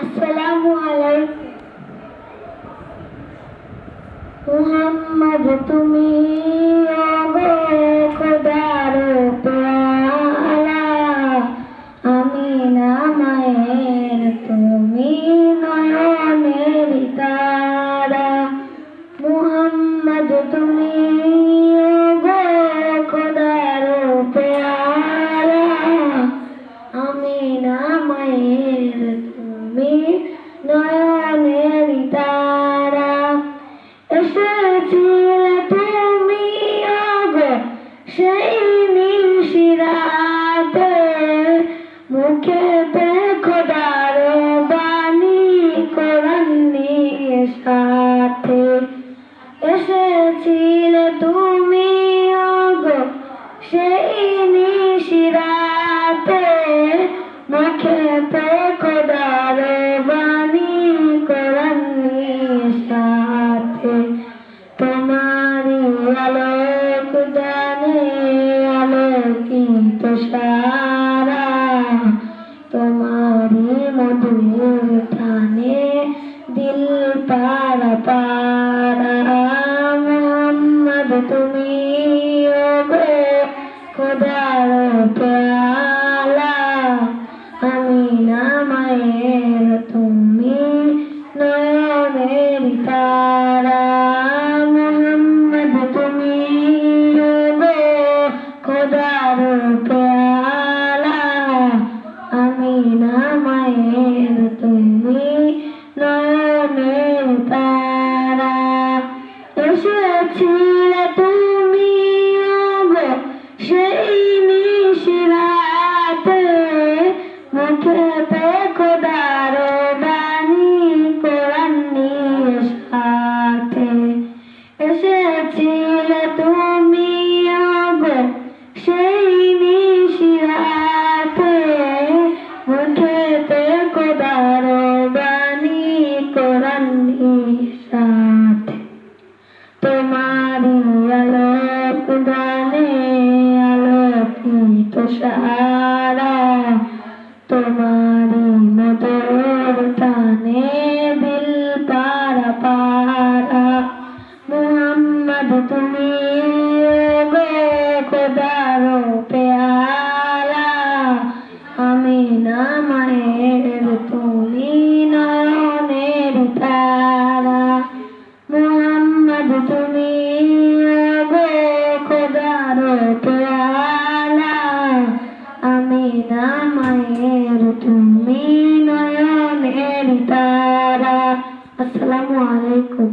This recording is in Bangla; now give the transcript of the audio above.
আসসালামু আলাইকুম। মুহাম্মদ তুমি ওগো খোদার মায়ের তুমি আমি না মায়ের তুমি নয়নের তারা এসেছিলে তুমি আগো সেই নিশিরাতে মুখেতে খোদার বাণী কোরআন নিয়ে সাথে। এসেছিলে তুমি আগো সেই নিশিরাতে মুখেতে সারা তোমারি মধুর মায়ের তুমি নয়নের তারা এসেছিল তুমি সেই নিশিরাতে মুখেতে সারা তোমারি মধুর টানে দিল পারা পারা। মোহাম্মদ তুমি গো খোদার আসসালামু আলাইকুম।